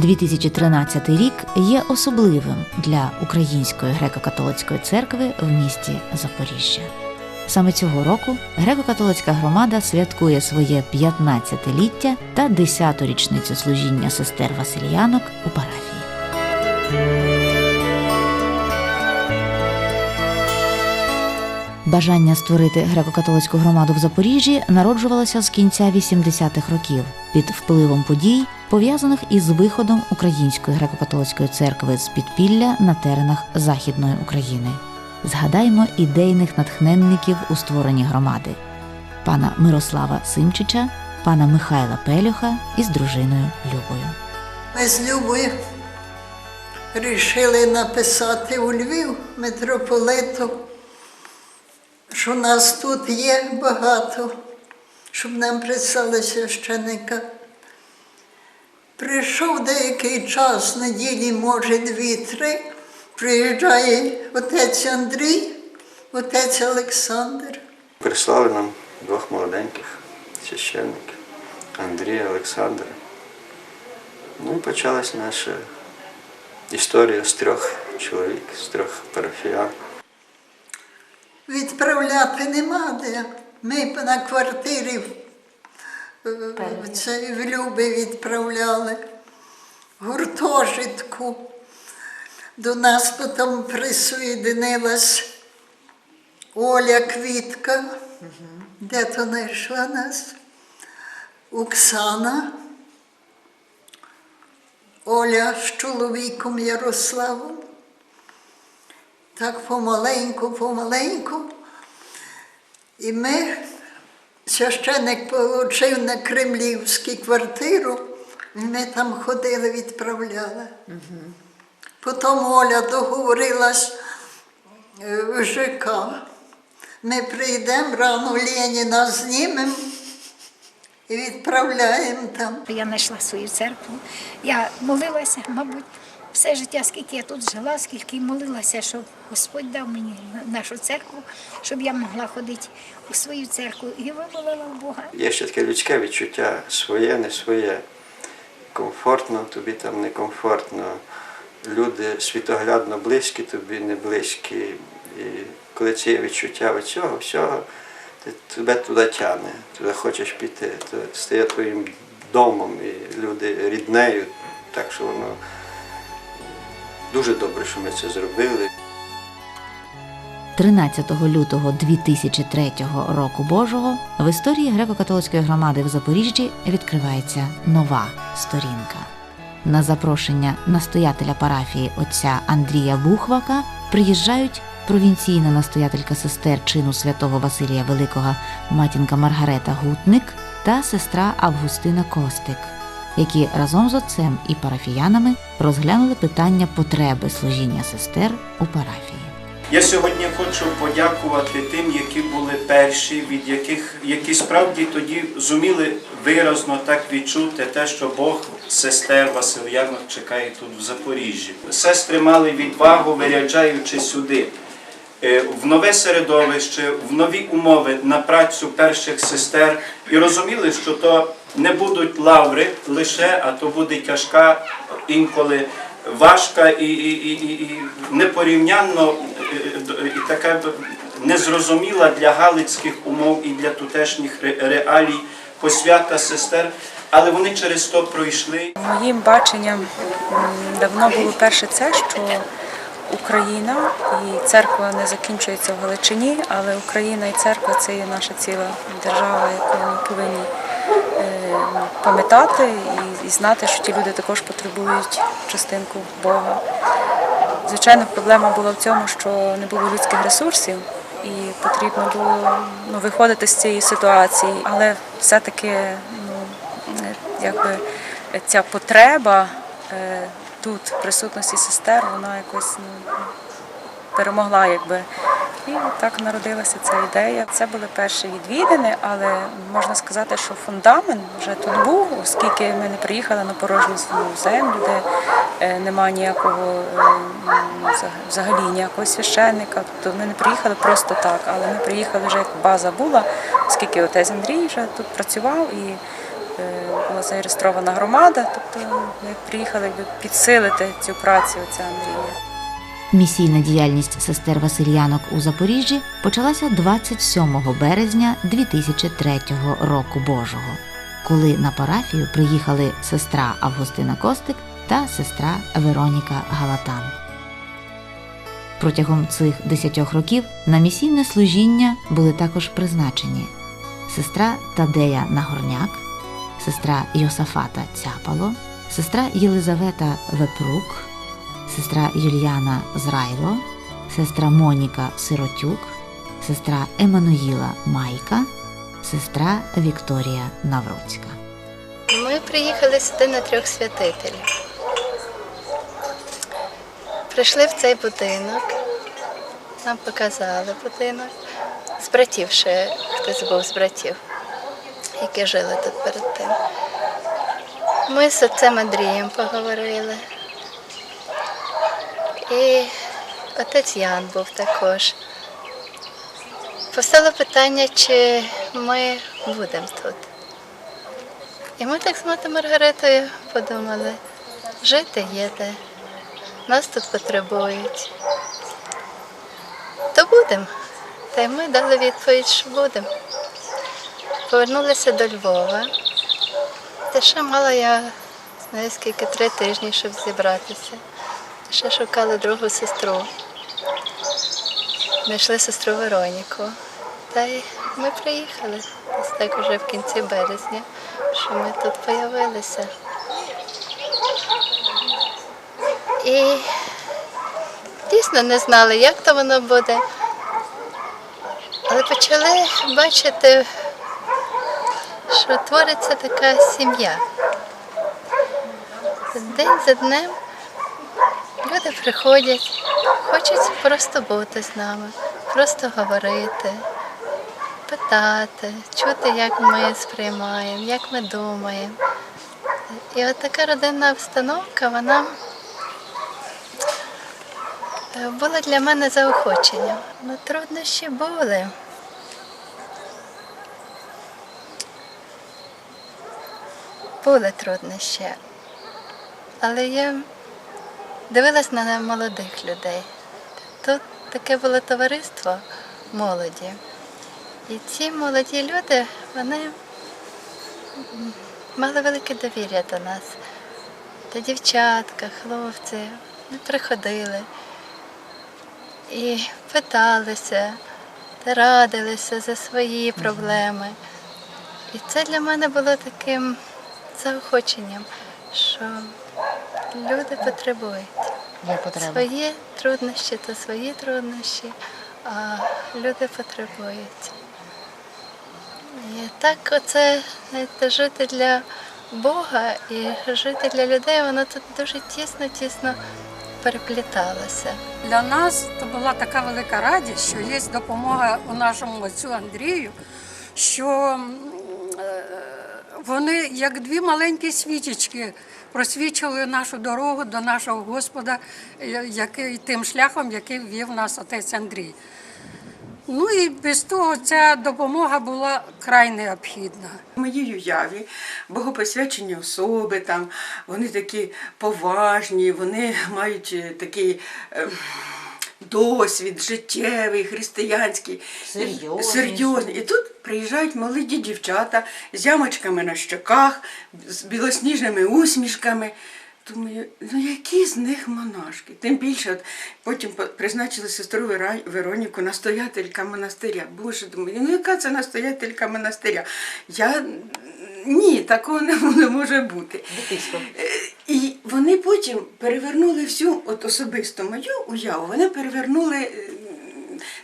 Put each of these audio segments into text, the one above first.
2013 рік є особливим для Української греко-католицької церкви в місті Запоріжжя. Саме цього року греко-католицька громада святкує своє 15-ліття та 10-ту річницю служіння сестер Васильянок у парафії. Бажання створити греко-католицьку громаду в Запоріжжі народжувалося з кінця 80-х років під впливом подій, пов'язаних із виходом Української греко-католицької церкви з підпілля на теренах Західної України. Згадаймо ідейних натхненників у створенні громади пана Мирослава Симчича, пана Михайла Пелюха із дружиною Любою. Ми з Любою рішили написати у Львів митрополиту, що нас тут є багато, щоб нам прислали священика. Прийшов деякий час, неділі, може, дві-три, приїжджає отець Андрій, отець Олександр. Прислали нам двох молоденьких священників Андрія, Олександра. Ну і почалась наша історія з трьох чоловік, з трьох парафіян. Відправляти нема де. Ми на квартирі в- в, це, в Люби відправляли, в гуртожитку. До нас потім присоєдинилась Оля Квітка, де то знайшла нас, Оксана, Оля з чоловіком Ярославом. Так помаленьку, помаленьку. І ми, священник отримав на Кремлівську квартиру, і ми там ходили, відправляли. Потім Оля договорилась е, в ЖК. Ми прийдемо, рано Леніна знімемо і відправляємо там. Я знайшла свою церкву. Я молилася, мабуть, все життя, скільки я тут жила, скільки молилася, щоб Господь дав мені нашу церкву, щоб я могла ходити у свою церкву і вимолила Бога. Є ще таке людське відчуття своє, не своє. Комфортно, тобі там некомфортно. Люди світоглядно близькі, тобі не близькі. І коли це є відчуття від цього всього, ти, тебе туди тягне, туди хочеш піти. Це стає твоїм домом, і люди ріднею. Так що воно дуже добре, що ми це зробили. 13 лютого 2003 року Божого в історії греко-католицької громади в Запоріжжі відкривається нова сторінка. На запрошення настоятеля парафії отця Андрія Бухвака приїжджають провінційна настоятелька сестер чину святого Василія Великого матінка Маргарета Гутник та сестра Августина Костик, які разом з отцем і парафіянами розглянули питання потреби служіння сестер у парафії. Я сьогодні хочу подякувати тим, які були перші, від яких які справді тоді зуміли виразно так відчути те, що Бог сестер Васильянок чекає тут в Запоріжжі. Сестри мали відвагу, виряджаючи сюди. Е, В нове середовище, в нові умови на працю перших сестер і розуміли, що то не будуть лаври лише, а то буде тяжка інколи важка і, і, і, і, непорівнянно е, і така незрозуміла для галицьких умов і для тутешніх реалій посвята сестер, але вони через то пройшли. Моїм баченням давно було перше це, що Україна і церква не закінчується в Галичині, але Україна і церква це є наша ціла держава, яку ми повинні е, пам'ятати і, знати, що ті люди також потребують частинку Бога. Звичайно, проблема була в цьому, що не було людських ресурсів, і потрібно було ну, виходити з цієї ситуації, але все-таки ну, е, ця потреба е, тут присутності сестер, вона якось ну, перемогла, якби. І так народилася ця ідея. Це були перші відвідини, але можна сказати, що фундамент вже тут був, оскільки ми не приїхали на порожню землю, де е, немає ніякого е, взагалі ніякого священника. Тобто ми не приїхали просто так, але ми приїхали вже як база була, оскільки отець Андрій вже тут працював і була зареєстрована громада. Тобто ми приїхали підсилити цю працю отця Андрія. Місійна діяльність сестер Васильянок у Запоріжжі почалася 27 березня 2003 року Божого, коли на парафію приїхали сестра Августина Костик та сестра Вероніка Галатан. Протягом цих десятьох років на місійне служіння були також призначені сестра Тадея Нагорняк, сестра Йосафата Цяпало, сестра Єлизавета Вепрук, сестра Юліана Зрайло, сестра Моніка Сиротюк, сестра Еммануїла Майка, сестра Вікторія Навроцька. Ми приїхали сюди на трьох святителів. Прийшли в цей будинок, нам показали будинок. З братів ще хтось був з братів, які жили тут перед тим. Ми з отцем Андрієм поговорили. І отець Ян був також. Постало питання, чи ми будемо тут. І ми так з мати Маргаритою подумали, жити є де, нас тут потребують. То будемо. Та й ми дали відповідь, що будемо. Повернулися до Львова. Та ще мала я знаю скільки три тижні, щоб зібратися. Ще шукали другу сестру. Знайшли сестру Вероніку. Та й ми приїхали десь так уже в кінці березня, що ми тут з'явилися. І дійсно не знали, як то воно буде. Але почали бачити, що твориться така сім'я. День за днем люди приходять, хочуть просто бути з нами, просто говорити, питати, чути, як ми сприймаємо, як ми думаємо. І от така родинна обстановка, вона е, була для мене заохоченням. Ну, труднощі були. Були труднощі. Але я дивилась на молодих людей. Тут таке було товариство молоді. І ці молоді люди, вони мали велике довір'я до нас. Та дівчатка, хлопці, приходили і питалися, та радилися за свої проблеми. І це для мене було таким заохоченням, що люди потребують. Свої труднощі то свої труднощі, а люди потребують. І так оце знаєте, жити для Бога і жити для людей, воно тут дуже тісно, тісно перепліталося. Для нас то була така велика радість, що є допомога у нашому отцю Андрію, що е, вони, як дві маленькі свічечки, просвічили нашу дорогу до нашого Господа, який, тим шляхом, який вів нас отець Андрій. Ну і без того ця допомога була край необхідна. В моїй уяві богопосвячені особи, там, вони такі поважні, вони мають е, такий е, досвід життєвий, християнський, Серйозний. серйозний. І тут приїжджають молоді дівчата з ямочками на щоках, з білосніжними усмішками. Думаю, ну які з них монашки? Тим більше, от потім призначили сестру Вероніку, настоятелька монастиря. Боже, думаю, ну яка це настоятелька монастиря? Я ні, такого не, може бути. Е, І вони потім перевернули всю, от особисто мою уяву, вони перевернули.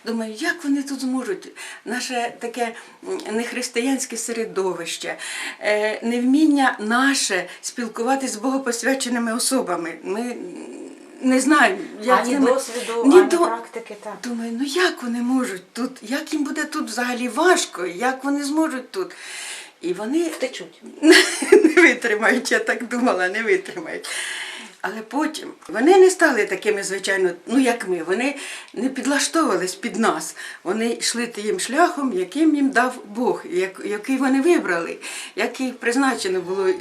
Думаю, як вони тут зможуть? Наше таке нехристиянське середовище, е, невміння наше спілкуватися з богопосвяченими особами. Ми не знаємо, як Ані ними- досвіду, ні ані до- практики. Так. Думаю, ну як вони можуть тут? Як їм буде тут взагалі важко? Як вони зможуть тут? І вони Втечуть. не витримають, я так думала, не витримають. Але потім вони не стали такими, звичайно, ну як ми. Вони не підлаштовувались під нас. Вони йшли тим шляхом, яким їм дав Бог, який вони вибрали, який призначено було е,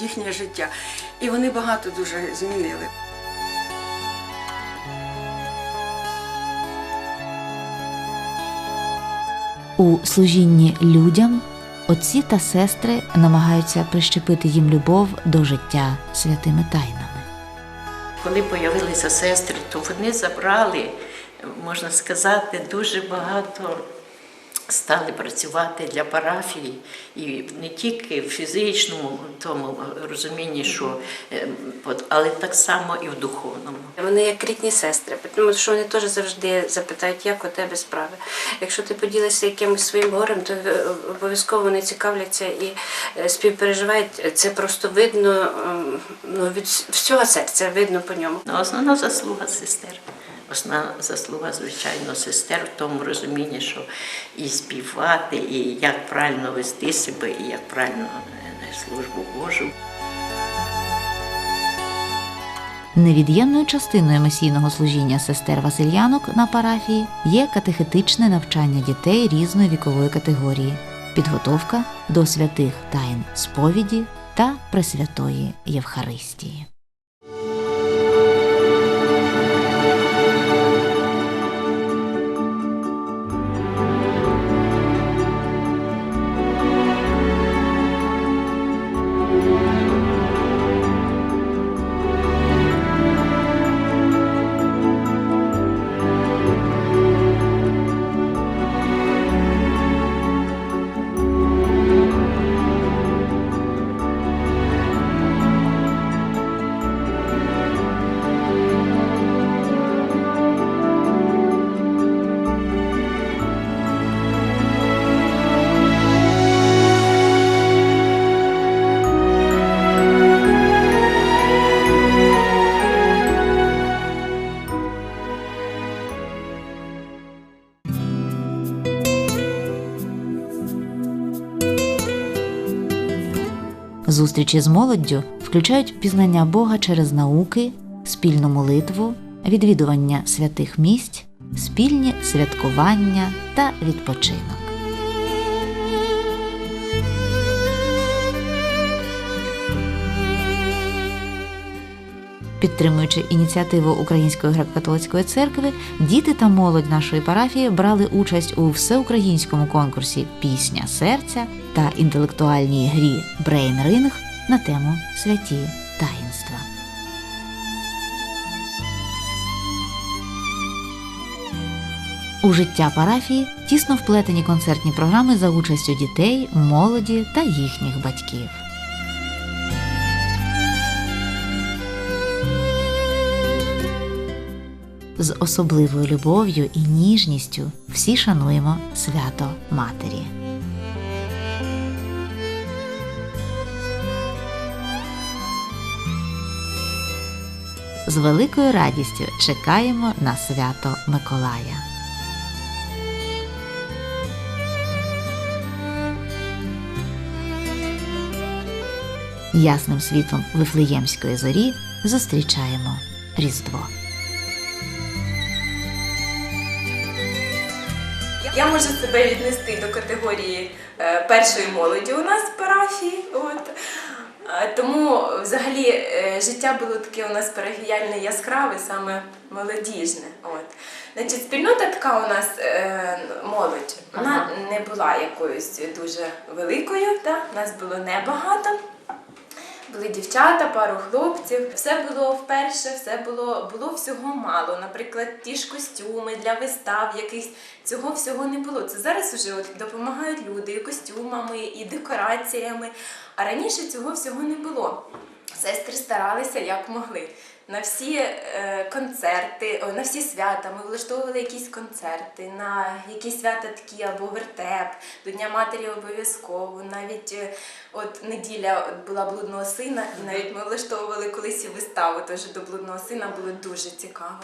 їхнє життя. І вони багато дуже змінили. У служінні людям отці та сестри намагаються прищепити їм любов до життя святими тайнами. Коли з'явилися сестри, то вони забрали, можна сказати, дуже багато стали працювати для парафії, і не тільки в фізичному тому розумінні, що, е, але так само і в духовному. Вони як рідні сестри, тому що вони теж завжди запитають, як у тебе справи. Якщо ти поділишся якимось своїм горем, то е, обов'язково вони цікавляться і е, співпереживають. Це просто видно ем, ну, від всього серця, видно по ньому. Ну, Основна заслуга сестер. Основна заслуга, звичайно, сестер в тому розумінні, що і співати, і як правильно вести себе, і як правильно е, службу Божу. Невід'ємною частиною месійного служіння сестер Васильянок на парафії є катехетичне навчання дітей різної вікової категорії, підготовка до святих тайн сповіді та Пресвятої Євхаристії. Зустрічі з молоддю включають пізнання Бога через науки, спільну молитву, відвідування святих місць, спільні святкування та відпочинок. Підтримуючи ініціативу Української греко-католицької церкви, діти та молодь нашої парафії брали участь у всеукраїнському конкурсі Пісня серця та інтелектуальній грі Брейн Ринг на тему Святі таїнства. У життя парафії тісно вплетені концертні програми за участю дітей, молоді та їхніх батьків. З особливою любов'ю і ніжністю всі шануємо свято Матері. З великою радістю чекаємо на свято Миколая. Ясним світлом Вифлеємської зорі зустрічаємо Різдво. Я можу себе віднести до категорії е, першої молоді у нас в парафії. От. Е, Тому взагалі е, життя було таке у нас перегіяльне яскраве, саме молодіжне. От. Значить, спільнота така у нас е, молодь, вона не була якоюсь дуже великою, та? нас було небагато. Були дівчата, пару хлопців. Все було вперше, все було, було всього мало. Наприклад, ті ж костюми для вистав, якихось цього всього не було. Це зараз вже от допомагають люди і костюмами, і декораціями. А раніше цього всього не було. Сестри старалися як могли. На всі е, концерти, о, на всі свята ми влаштовували якісь концерти, на якісь свята такі або вертеп, до Дня Матері обов'язково. Навіть е, от неділя от була блудного сина, і навіть ми влаштовували колись і виставу теж до блудного сина, було дуже цікаво.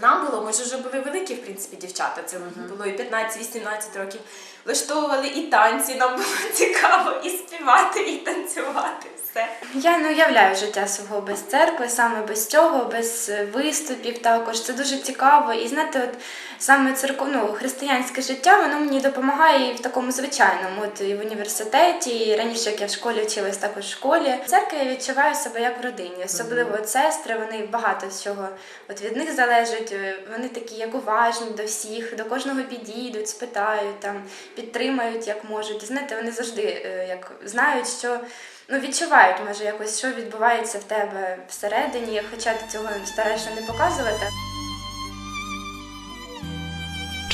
Нам було, ми ж вже були великі, в принципі, дівчата. Це було і 15-18 років. Влаштовували і танці, нам було цікаво, і співати, і танцювати. все. Я не уявляю життя свого без церкви, саме без цього, без е, виступів також. Це дуже цікаво. І знаєте, от саме церков, ну, християнське життя, воно мені допомагає і в такому звичайному, от і в університеті, і раніше, як я в школі вчилась, також в школі. В церкві я відчуваю себе як в родині, особливо от сестри, вони багато всього от від них залежить. Е, Вони такі як уважні до всіх, до кожного підійдуть, спитають, там, підтримають як можуть. Знаєте, вони завжди е, як знають, що ну, відчувають, може, якось, що відбувається в тебе всередині, хоча ти цього стараєшся не показувати.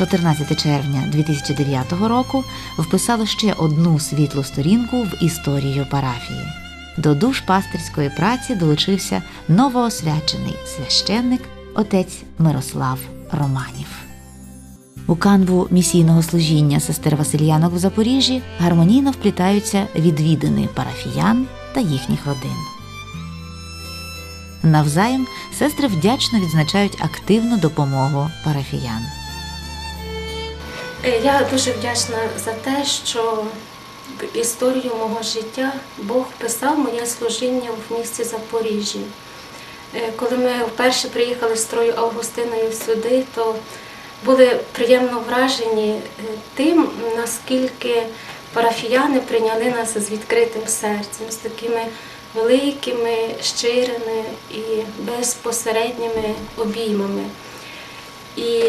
14 червня 2009 року вписало ще одну світлу сторінку в історію парафії. До душ пастирської праці долучився новоосвячений священник отець Мирослав Романів. У канву місійного служіння сестер Васильянок в Запоріжжі гармонійно вплітаються відвідини парафіян та їхніх родин. Навзаєм сестри вдячно відзначають активну допомогу парафіян. Е, Я дуже вдячна за те, що в історію мого життя Бог писав моє служіння в місті Запоріжжі. Е, Коли ми вперше приїхали з Трою Августиною сюди, то були приємно вражені е, тим, наскільки парафіяни прийняли нас з відкритим серцем, з такими великими, щирими і безпосередніми обіймами. І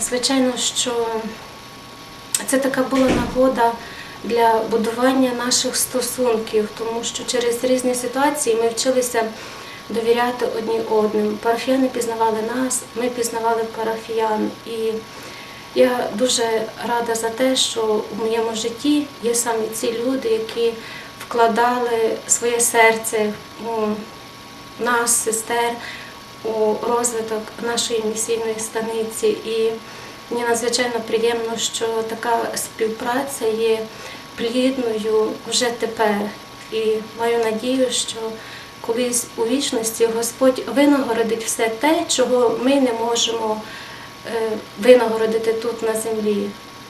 звичайно, що це така була нагода для будування наших стосунків, тому що через різні ситуації ми вчилися довіряти одні одним. Парафіяни пізнавали нас, ми пізнавали парафіян. І я дуже рада за те, що в моєму житті є саме ці люди, які вкладали своє серце у нас, сестер, у розвиток нашої місійної станиці. І Мені надзвичайно приємно, що така співпраця є плідною вже тепер. І маю надію, що колись у вічності Господь винагородить все те, чого ми не можемо е, винагородити тут на землі,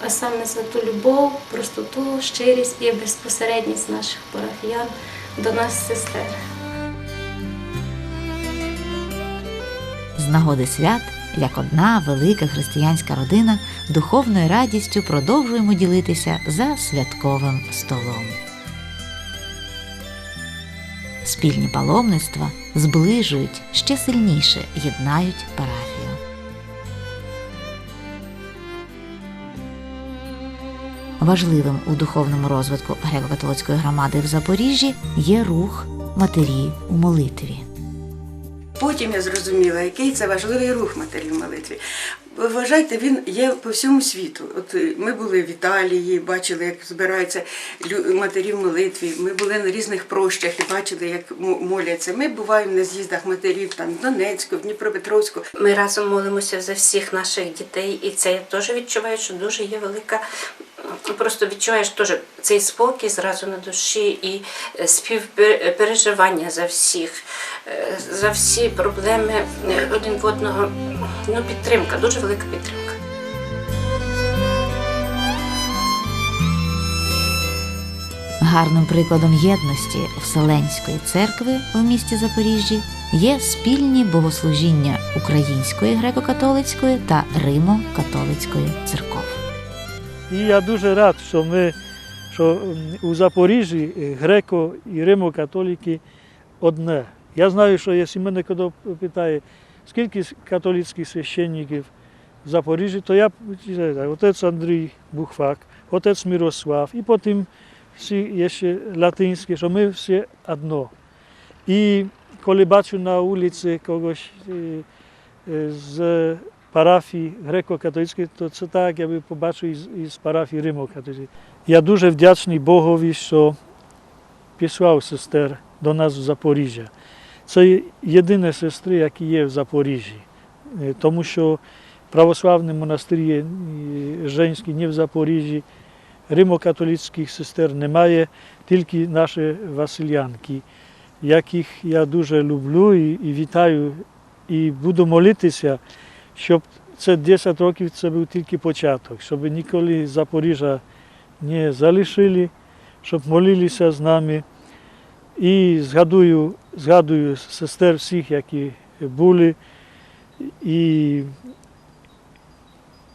а саме за ту любов, простоту, щирість і безпосередність наших парафіян до нас, сестер. З нагоди свят, як одна велика християнська родина, духовною радістю продовжуємо ділитися за святковим столом. Спільні паломництва зближують ще сильніше єднають парафію. Важливим у духовному розвитку греко-католицької громади в Запоріжжі є рух матері у молитві. Потім я зрозуміла, який це важливий рух матері в молитві. Вважайте, він є по всьому світу. От е, ми були в Італії, бачили, як збираються матері в молитві. Ми були на різних прощах і бачили, як моляться. Ми буваємо на з'їздах матерів там в Донецьку, в Дніпропетровську. Ми разом молимося за всіх наших дітей, і це я теж відчуваю, що дуже є велика. Просто відчуваєш теж цей спокій зразу на душі і е, співпереживання за всіх, е, за всі проблеми е, один в одного. Ну, підтримка, дуже велика підтримка. Гарним прикладом єдності Вселенської церкви в місті Запоріжжі є спільні богослужіння Української греко-католицької та Римо-католицької церков. І я дуже рад, що ми що м, у Запоріжжі е, греко і римо-католики одне. Я знаю, що якщо мене хто питає, скільки с- католицьких священників в Запоріжжі, то я відповідаю так, отець Андрій Бухфак, отець Мирослав, і потім всі ще латинські, що ми всі одно. І коли бачу на вулиці когось е, е, з парафії греко-католицької, то це так, якби побачив із, парафії Римо-католицької. Я дуже вдячний Богові, що післав сестер до нас в Запоріжжя. Це єдині сестри, які є в Запоріжжі, Е, тому що православні монастирі е, женські не в Запоріжжі, римо-католицьких сестер немає, тільки наші Василянки, яких я дуже люблю і, і вітаю, і буду молитися, щоб це 10 років це був тільки початок, щоб ніколи Запоріжжя не залишили, щоб молилися з нами. І згадую, згадую сестер всіх, які були. І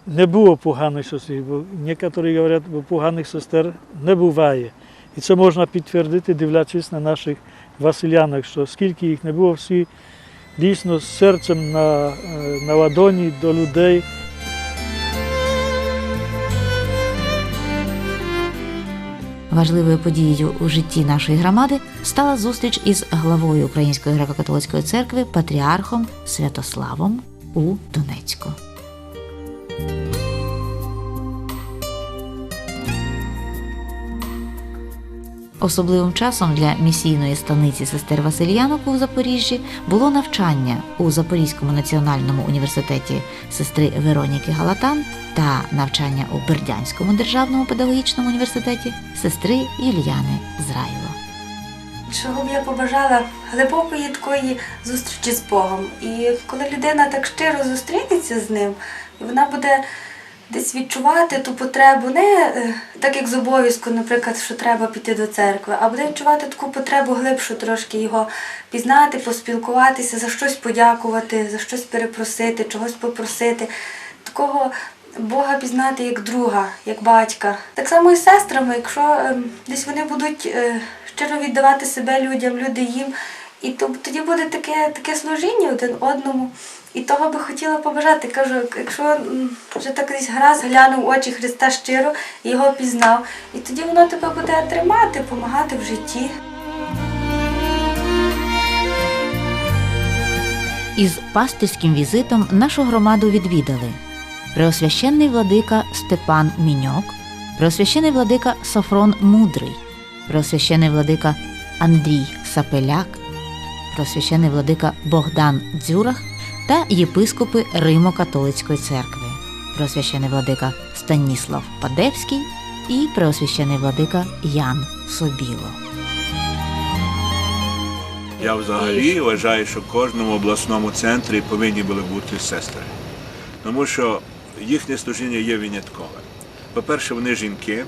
не було поганих сестер, бо некоторі говорять, що поганих сестер не буває. І це можна підтвердити, дивлячись на наших Василянок, що скільки їх не було, всі дійсно з серцем на, е, на ладоні до людей. Важливою подією у житті нашої громади стала зустріч із главою Української греко-католицької церкви патріархом Святославом у Донецьку. Особливим часом для місійної станиці сестер Васильянок у Запоріжжі було навчання у Запорізькому національному університеті сестри Вероніки Галатан та навчання у Бердянському державному педагогічному університеті сестри Юліяни Зрайло. Чого б я побажала глибокої такої зустрічі з Богом. І коли людина так щиро зустрінеться з ним, вона буде десь відчувати ту потребу, не е, так як з обов'язку, наприклад, що треба піти до церкви, а буде відчувати таку потребу глибшу трошки його пізнати, поспілкуватися, за щось подякувати, за щось перепросити, чогось попросити. Такого Бога пізнати як друга, як батька. Так само і сестрами, якщо ем, десь вони будуть е, щиро віддавати себе людям, люди їм. І то, тоді буде таке, таке служіння один одному. І того би хотіла побажати. Кажу, якщо вже так десь раз глянув очі Христа щиро його пізнав, і тоді воно тебе буде тримати, допомагати в житті. Із пастирським візитом нашу громаду відвідали Преосвященний владика Степан Міньок, Преосвященний владика Софрон Мудрий, Преосвященний владика Андрій Сапеляк, Преосвященний владика Богдан Дзюрах та єпископи Римо-католицької церкви, Преосвященний владика Станіслав Падевський і Преосвященний владика Ян Собіло. Я взагалі вважаю, що в кожному обласному центрі повинні були бути сестри. Тому що їхнє служіння є виняткове. По-перше, вони жінки,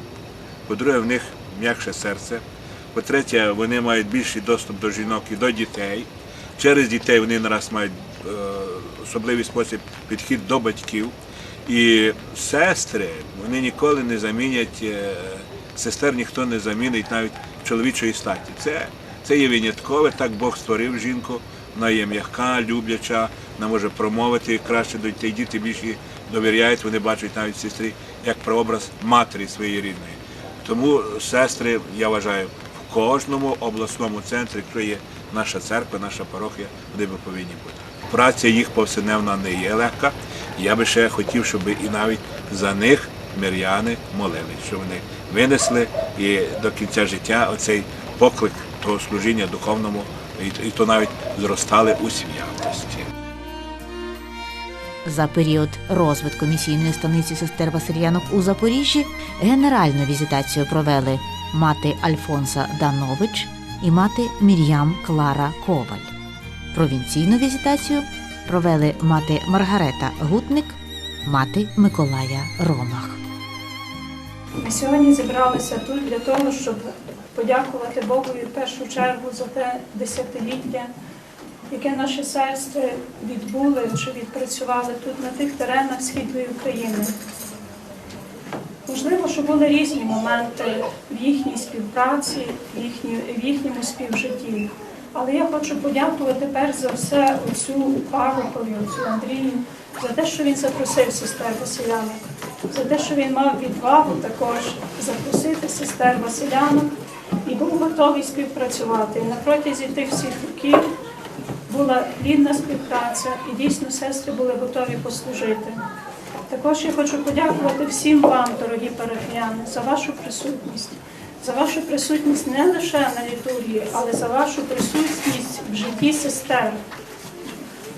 по-друге, в них м'якше серце. По-третє, вони мають більший доступ до жінок і до дітей. Через дітей вони нараз мають особливий спосіб підхід до батьків. І сестри вони ніколи не замінять, е, сестер ніхто не замінить навіть чоловічої статі. Це, це є виняткове, так Бог створив жінку, вона є м'яка, любляча, вона може промовити краще до дітей. Діти більше довіряють, вони бачать навіть в сестрі як прообраз матері своєї рідної. Тому сестри, я вважаю, в кожному обласному центрі, якщо є наша церква, наша парохія, вони би повинні бути. Праця їх повсякденна не є легка. Я би ще хотів, щоб і навіть за них миряни молились, щоб вони винесли і до кінця життя оцей поклик того служіння духовному, і то навіть зростали у святості. За період розвитку місійної станиці сестер Васильянок у Запоріжжі генеральну візитацію провели мати Альфонса Данович і мати Мір'ям Клара Коваль. Провінційну візитацію провели мати Маргарета Гутник, мати Миколая Ромах. Ми сьогодні зібралися тут для того, щоб подякувати Богу в першу чергу за те десятиліття, яке наші сестри відбули чи відпрацювали тут на тих теренах Східної України. Можливо, що були різні моменти в їхній співпраці, в, їхньому співжитті. Але я хочу подякувати перш за все оцю Павлові, оцю Андрію, за те, що він запросив сестер Василянок, за те, що він мав відвагу також запросити сестер Василянок і був готовий співпрацювати. На протязі тих всіх років була плідна співпраця, і дійсно сестри були готові послужити. Також я хочу подякувати всім вам, дорогі парафіяни, за вашу присутність, за вашу присутність не лише на літургії, але за вашу присутність в житті сестер.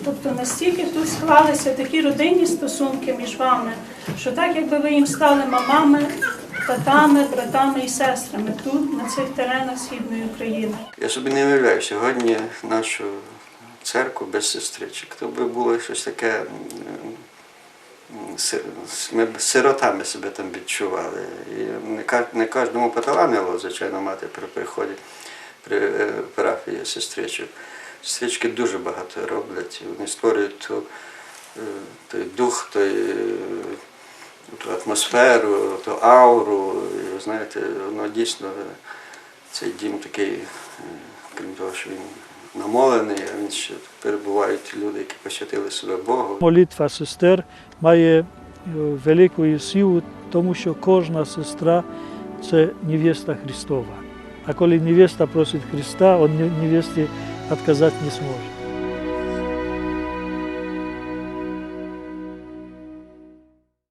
Тобто настільки тут склалися такі родинні стосунки між вами, що так, якби ви їм стали мамами, татами, братами і сестрами тут, на цих теренах Східної України. Я собі не уявляю сьогодні нашу церкву без сестричок. То би було щось таке. Ми сиротами себе там відчували. І не кожному поталанило, звичайно, мати при приході. при е, парафії сестричок. Сестрички дуже багато роблять. Вони створюють ту, е, той дух, той, е, ту атмосферу, ту ауру. І, знаєте, воно дійсно цей дім такий, крім того, що він намолений, а він ще перебувають люди, які посвятили себе Богу. Молитва сестер має е, велику силу, тому що кожна сестра це невеста Христова. А коли невеста просить Христа, він невесті відказати не зможе.